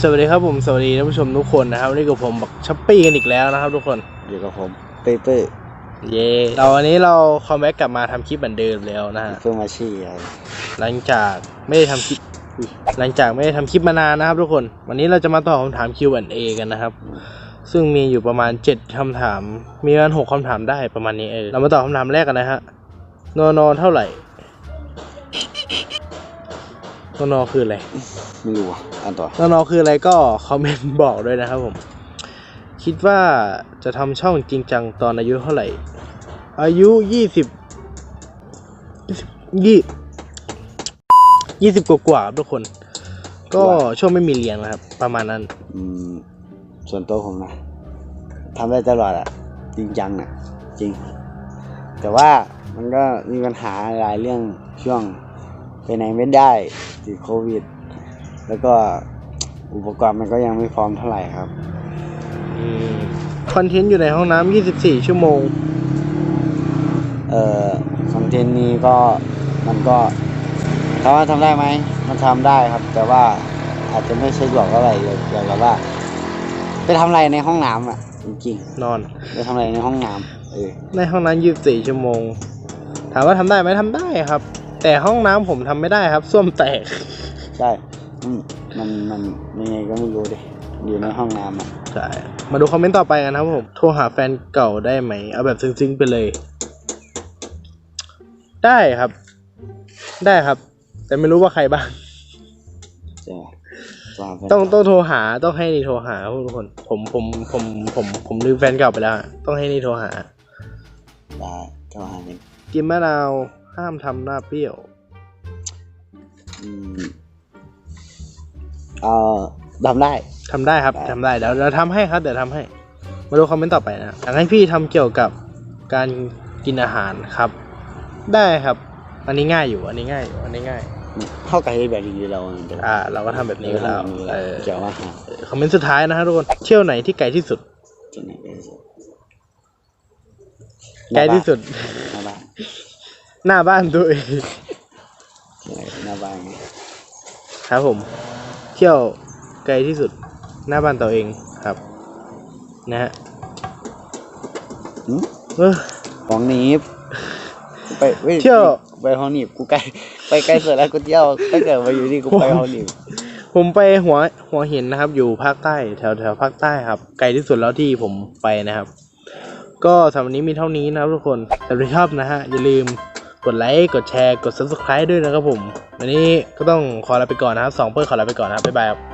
สวัสดีครับผมสวัสดีท่านผู้ชมทุกคนนะครับนี่กับผมบักช้อปปี้กันอีกแล้วนะครับ ทุกคนอยู่กับผมเป้เป้เย่เราวันนี้เราคอมแบ็กกลับมาทำคลิปเหมือนเดิมแล้วนะฮะเพื่อมาชี้อะไรหลังจากไม่ได้ทำคลิปอุ๊ยหลังจากไม่ได้ทำคลิปมานานนะครับ ทุกคน วันนี้เราจะมาตอบคำถาม Q&A กันนะครับ ซึ่งมีอยู่ประมาณ7คำถาม มีประมาณ6คำถามได้ประมาณนี้เออเรามาตอบคำถามแรกกันนะฮะนอนอเท่าไหร่นอนอคืออะไร ไม่รู้อะอ่านต่อนอนอคืออะไรก็คอมเมนต์บอกด้วยนะครับผม คิดว่าจะทำช่องจริงจังตอนอายุเท่าไหร่ อายุยี่สิบยี่ยี่สิบกว่าๆครับทุกคน ก็ช่วงไม่มีเรียนนะครับ ประมาณนั้น อืม ส่วนตัวผมนะทำได้ตลอดอะ จริงจังอะจริง แต่ว่ามันก็มีปัญหาหลายเรื่องช่วงไปไหนไม่ได้ติดโควิด แล้วก็อุปกรณ์มันก็ยังไม่พร้อมเท่าไหร่ครับคอนเทนต์อยู่ในห้องน้ำ24 ชั่วโมง เอ่อคอนเทนต์นี้ก็มันก็ถามว่าทำได้ไหม มันทำได้ครับ แต่ว่าอาจจะไม่สะดวกเท่าไหร่เลยเกี่ยวกับว่า ไปทำอะไรในห้องน้ำอะ จริงนอนๆไปทำอะไรในห้องน้ำเออในห้องน้ำ24 ชั่วโมง ถามว่าทำได้ไหมทำได้ครับ แต่ห้องน้ำผมทำไม่ได้ครับส้วมแตก ใช่อื มมันมันยังไงก็ไม่รู้ดิอยู่ในห้องน้ำอะใช่มาดูคอมเมนต์ต่อไปกันนะครับผมโทรหาแฟนเก่าได้ไหม เอาแบบซึ้งๆไปเลย ได้ครับ ได้ครับ แต่ไม่รู้ว่าใครบ้างใช่ไหมตัวหาแฟนต้องต้องโทรหาต้องให้นี่โทรหาทุกคน ผมผมผมผมผมลืมแฟนเก่าไปแล้วอะต้องให้นี่โทรหาได้ตัวหาเนี่ยกินมะนาวห้ามทำหน้าเปรี้ยว อืม เอ่อทำได้ ทำได้ครับได้ทำได้เดี๋ยวเราทำให้ครับเดี๋ยวทำให้ มาดูคอมเมนต์ต่อไปนะอยากให้พี่ทำเกี่ยวกับการกินอาหารครับ ได้ครับ อันนี้ง่ายอยู่ อันนี้ง่ายอยู่อันนี้ง่าย เข้ากับแบบนี้เราเดี๋ยวอ่า เราก็ทำแบบนี้อยู่แล้วเออเกี่ยวว่าหาคอมเมนต์สุดท้ายนะฮะทุกคนเที่ยวไหนที่ไกลที่สุดจะไหนได้สุดไกลที่สุด หน้าบ้านหน้าบ้านตัวเองหน้าบ้านไงครับผม เที่ยวไกลที่สุดหน้าบ้านตัวเองครับ นะฮะหืมเออ ของหนีบไปว้เที่ยว ไปห้องหนีบกูไกลไปไกลเสร็จแล้วกูเที่ยวถ้าเกิดมาอยู่นี่กูไปห้องหนีบผมไปหัวหัวหินนะครับ อยู่ภาคใต้แถวแถวภาคใต้ครับ ไกลที่สุดแล้วที่ผมไปนะครับ ก็สำหรับวันนี้มีเท่านี้นะครับทุกคนแต่ถ้าชอบนะฮะอย่าลืม กดไลค์ กดแชร์ กด subscribe ด้วยนะครับผม วันนี้ก็ต้องขอลาไปก่อนนะครับสองเพื่อนขอลาไปก่อนนะครับบ๊ายบายครับ